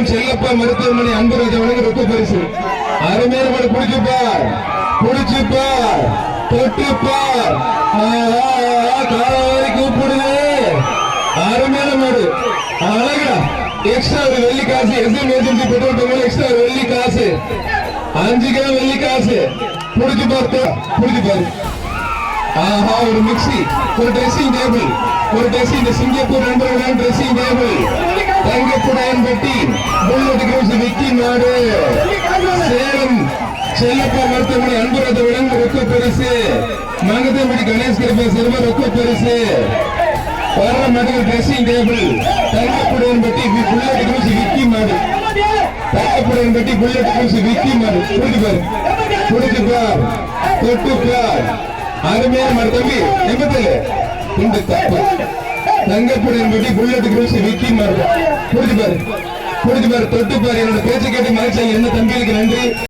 சேலம் செல்லப்பா மருத்துவமனை அன்பராஜ வழங்க ரொக்க பரிசு. அருமையான மாடு குடிச்சுப்பார். புடிச்சுப்பார் தொட்டுப்பார் காலை கூப்பிடுது அருமையான மாடு அழகா. எக்ஸ்ட்ரா ஒரு வெள்ளி காசு. SM agency petrol bunk extra ஒரு வெள்ளி காசு. அஞ்சு கிலோ வெள்ளி காசு. புடிச்சு பார்த்தா புடிச்சு பாரு ஆஹா ஒரு மிக்சி ஒரு ட்ரெஸ்ஸிங் டேபிள் ஒரு ட்ரெஸ்ஸிங் இந்த சிங்கப்பூர் நண்பர்களான ட்ரெஸ்ஸிங் டேபிள் தங்கப்புடாயன் பெட்டி. கிரவுஸ் நாடு சேலம் செல்லப்பா மருத்துவமனை அன்புரத விலங்கு ரொக்க பரிசு. மங்கதம்படி கணேஷ் கிருப்பா சிறுவ ரொக்க பரிசு. பாராமெடிக்கல் ட்ரெஸ்ஸிங் டேபிள் தங்கப்புடாயன் பெட்டி புல்லட் கிரவுஸ் விக்கி மாடு. தங்கப்புடாயன் பெட்டி புல்லட் கிரவுஸ் விக்கி மாடு. புரிஞ்சுப்பார் புரிஞ்சுப்பார் தொட்டுப்பார் அருமையான மாடு தம்பி. எண்பத்தேழு இந்த தப்பு. தங்கப்புடன் பற்றி புல்லட் குரூஸ் விக்கி மாடு. புரிஞ்சு கொடுத்து பேர் தொட்டு பேர். என்னோட பேச்சு கேட்டு மகிழ்ச்சியாக என்ன தம்பிகளுக்கு நன்றி.